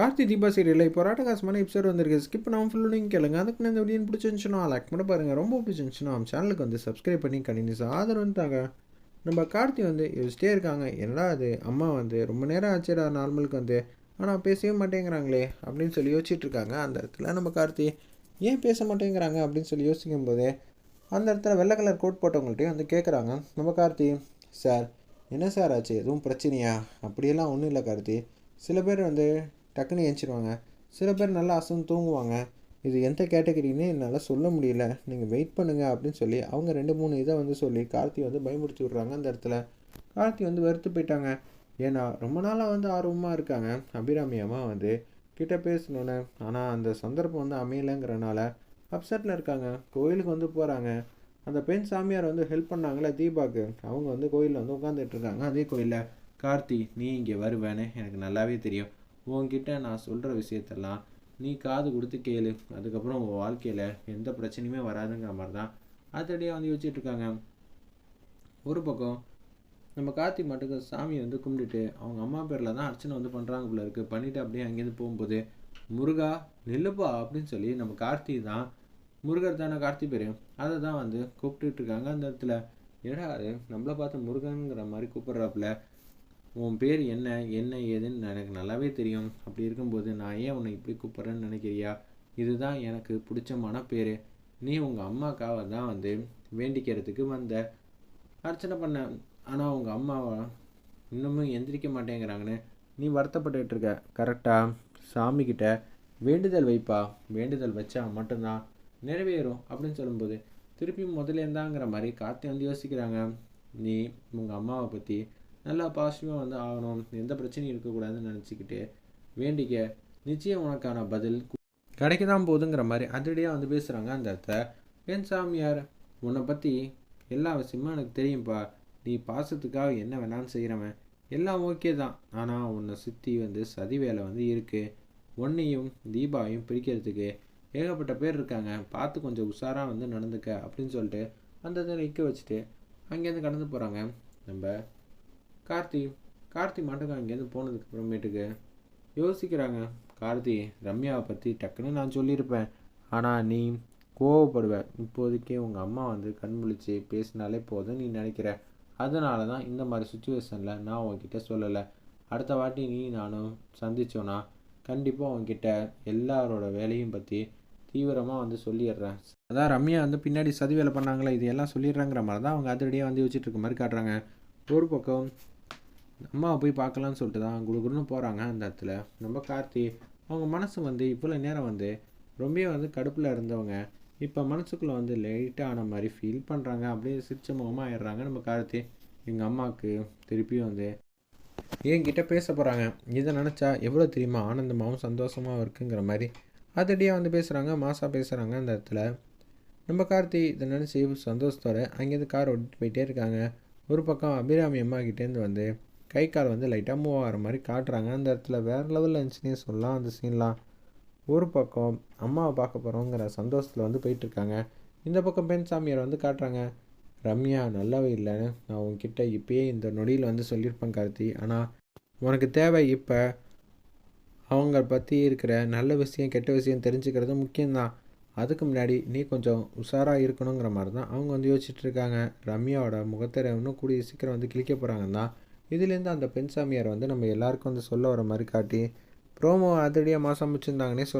கார்த்தி தீபா சீரியலில் இப்போ ராட்டகாசமான எபிசோட் வந்திருக்கு. ஸ்கிப் நான் ஃபுல்லு நீங்கள் கேளுங்க. அதுக்கு இந்த வீடியோ பிடிச்சிருந்துச்சுன்னா லைக் பண்ண பாருங்கள் ரொம்ப பிடிச்சிருந்துச்சுன்னா நம்ம சேனலுக்கு வந்து சப்ஸ்கிரைப் பண்ணி கண்டினியூஸ் ஆதரவு தாங்க. நம்ம கார்த்தி வந்து யோசிச்சிட்டே இருக்காங்க. என்னடா அது அம்மா வந்து ரொம்ப நேரம் ஆச்சுடா நார்மலுக்கு வந்து. ஆனால் பேசவே மாட்டேங்கிறாங்களே அப்படின்னு சொல்லி யோசிச்சுட்டு இருக்காங்க. அந்த இடத்துல நம்ம கார்த்தி ஏன் பேச மாட்டேங்கிறாங்க அப்படின்னு சொல்லி யோசிக்கும் போது அந்த இடத்துல வெள்ளை கலர் கோட் போட்டவங்கள்ட்டையும் வந்து கேட்குறாங்க நம்ம கார்த்தி சார் என்ன சார் ஆச்சு? எதுவும் பிரச்சனையா? அப்படியெல்லாம் ஒன்றும் இல்லை கார்த்தி. சில பேர் வந்து டக்குன்னு ஏஞ்சிருவாங்க. சில பேர் நல்லா அசந்து தூங்குவாங்க. இது எந்த கேட்டகரின்னு என்னால் சொல்ல முடியல. நீங்கள் வெயிட் பண்ணுங்கள் அப்படின்னு சொல்லி அவங்க ரெண்டு மூணு இதை வந்து சொல்லி கார்த்தி வந்து பயமுடுத்தி விட்றாங்க அந்த இடத்துல. கார்த்தி வந்து வெறுத்து போயிட்டாங்க. ஏன்னா ரொம்ப நாளாக வந்து ஆர்வமாக இருக்காங்க. அபிராமி அம்மா வந்து கிட்ட பேசணுன்னு ஆனால் அந்த சந்தர்ப்பம் வந்து அமையலைங்கிறனால அப்செட்டில் இருக்காங்க. கோயிலுக்கு வந்து போகிறாங்க அந்த பெண் சாமியார் வந்து ஹெல்ப் பண்ணாங்களே தீபாக்கு. அவங்க வந்து கோயிலில் வந்து உட்காந்துட்டு இருக்காங்க. அதே கோயிலில் கார்த்தி நீ இங்கே வருவேன்னு. எனக்கு நல்லாவே தெரியும். உன்கிட்ட நான் சொல்கிற விஷயத்தெல்லாம் நீ காது கொடுத்து கேளு. அதுக்கப்புறம் உங்கள் வாழ்க்கையில் எந்த பிரச்சனையுமே வராதுங்கிற மாதிரி தான் அதடியாக வந்து யோசிச்சுட்டு இருக்காங்க. ஒரு பக்கம் நம்ம கார்த்தி மட்டுக்கு சாமியை வந்து கும்பிட்டுட்டு அவங்க அம்மா பேரில் தான் அர்ச்சனை வந்து பண்ணுறாங்க போல இருக்குது பண்ணிவிட்டு அப்படியே அங்கேருந்து போகும்போது முருகா நெல்லுப்பா அப்படின்னு சொல்லி நம்ம கார்த்தி தான் முருகர் தானே கார்த்தி பேர். அதை தான் வந்து கூப்பிட்டுட்டு இருக்காங்க. அந்த இடத்துல என்னடா அது நம்மளை பார்த்து முருகனுங்கிற மாதிரி கூப்பிட்றாப்புல. உன் பேர் என்ன என்ன ஏதுன்னு எனக்கு நல்லாவே தெரியும். அப்படி இருக்கும்போது நான் ஏன் உன்னை இப்படி கூப்பிட்றேன்னு நினைக்கிறியா? இதுதான் எனக்கு பிடிச்சமான பேர். நீ உங்கள் அம்மாக்காவை தான் வந்து வேண்டிக்கிறதுக்கு வந்த. அர்ச்சனை பண்ண. ஆனால் உங்கள் அம்மாவை இன்னமும் எந்திரிக்க மாட்டேங்கிறாங்கன்னு நீ வருத்தப்பட்டுட்டு இருக்க. கரெக்டாக சாமிக்கிட்ட வேண்டுதல் வைப்பா. வேண்டுதல் வச்சா மட்டும்தான் நிறைவேறும் அப்படின்னு சொல்லும்போது திருப்பி முதலேருந்தாங்கிற மாதிரி கார்த்தி வந்து யோசிக்கிறாங்க. நீ உங்கள் அம்மாவை பற்றி நல்லா பாசிட்டிவாக வந்து ஆகணும். எந்த பிரச்சனையும் இருக்கக்கூடாதுன்னு நினச்சிக்கிட்டு வேண்டிக்க நிச்சயம் உனக்கான பதில் கிடைக்க தான் போகுதுங்கிற மாதிரி அதிரடியாக வந்து பேசுகிறாங்க அந்த இடத்த என் சாமியார் உன்னை பற்றி எல்லா விஷயமும் எனக்கு தெரியும்ப்பா நீ பாசத்துக்காக என்ன வேணாலும் செய்கிறவன் எல்லாம் ஓகே தான். ஆனால் உன்னை சுற்றி வந்து சதி வேலை வந்து இருக்குது உன்னையும் தீபாவையும் பிரிக்கிறதுக்கு ஏகப்பட்ட பேர் இருக்காங்க. பார்த்து கொஞ்சம் உஷாராக வந்து நடந்துக்க அப்படின்னு சொல்லிட்டு அந்த இதை நிற்க வச்சுட்டு அங்கேருந்து கடந்து போகிறாங்க நம்ம கார்த்தி கார்த்தி மாட்டுக்கா அங்கேருந்து போனதுக்கு அப்புறமேட்டுக்கு யோசிக்கிறாங்க. கார்த்தி ரம்யாவை பற்றி டக்குன்னு நான் சொல்லியிருப்பேன். ஆனால் நீ கோவப்படுவ. இப்போதைக்கே உங்கள் அம்மா வந்து கண் முழிச்சு பேசினாலே போதும் நீ நினைக்கிற. அதனால தான் இந்த மாதிரி சுச்சுவேஷனில் நான் உங்ககிட்ட சொல்லலை. அடுத்த வாட்டி நீ நானும் சந்திச்சோன்னா கண்டிப்பாக உங்ககிட்ட எல்லாரோட வேலையும் பற்றி தீவிரமாக வந்து சொல்லிடுறேன். அதான் ரம்யா வந்து பின்னாடி சதி வேலை பண்ணாங்களே இது எல்லாம் சொல்லிடுறாங்கிற மாதிரி தான் அவங்க அதிரடியாக வந்து யோசிச்சுட்டு இருக்க மாதிரி காட்டுறாங்க. ஒரு பக்கம் அம்மாவை போய் பார்க்கலான்னு சொல்லிட்டு தான் குடுகுடுன்னு போகிறாங்க அந்த இடத்துல. நம்ம கார்த்தி அவங்க மனசு வந்து இவ்வளோ நேரம் வந்து ரொம்ப வந்து கடுப்பில் இருந்தவங்க. இப்போ மனசுக்குள்ளே வந்து லைட்டாக ஆன மாதிரி ஃபீல் பண்ணுறாங்க அப்படியே சிரிச்ச முகமாக ஆயிடுறாங்க. நம்ம கார்த்தி எங்கள் அம்மாவுக்கு திருப்பியும் வந்து என்கிட்ட பேச போகிறாங்க இதை நினச்சா எவ்வளோ தெரியுமா? ஆனந்தமாகவும் சந்தோஷமாகவும் இருக்குங்கிற மாதிரி. அதடியாக வந்து பேசுகிறாங்க மாசாக பேசுகிறாங்க அந்த இடத்துல. நம்ம கார்த்தி இதை நினச்சி சந்தோஷத்தோட அங்கேருந்து கார் ஓட்டிட்டு போயிட்டே இருக்காங்க. ஒரு பக்கம் அபிராமி அம்மா கிட்டேருந்து வந்து கை கால் வந்து லைட்டாக மூவ் ஆகிற மாதிரி காட்டுறாங்க. அந்த இடத்துல வேறு லெவலில் இருந்துச்சுன்னே சொல்லலாம் அந்த சீன்லாம் ஒரு பக்கம் அம்மாவை பார்க்க போகிறோங்கிற சந்தோஷத்தில் வந்து போயிட்டுருக்காங்க. இந்த பக்கம் பெண் சாமியார் வந்து காட்டுறாங்க. ரம்யா நல்லாவே இல்லைன்னு நான் உங்ககிட்ட இப்பயே இந்த நொடியில் வந்து சொல்லியிருப்பேன் கார்த்தி. ஆனால் உனக்கு தேவை இப்போ அவங்க பற்றி இருக்கிற நல்ல விஷயம் கெட்ட விஷயம் தெரிஞ்சுக்கிறது முக்கியம்தான். அதுக்கு முன்னாடி நீ கொஞ்சம் உஷாராக இருக்கணுங்கிற மாதிரி தான் அவங்க வந்து யோசிச்சுட்ருக்காங்க ரம்யாவோட முகத்திரை இன்னும் கூடிய சீக்கிரம் வந்து கிழிக்க போகிறாங்க தான் இதுலேருந்து அந்த பெண் சாமியார் வந்து நம்ம எல்லாருக்கும் வந்து சொல்ல வர மாதிரி காட்டி ப்ரோமோ அதிரடியாக மாதம் முடிச்சிருந்தாங்கன்னே சொல்ல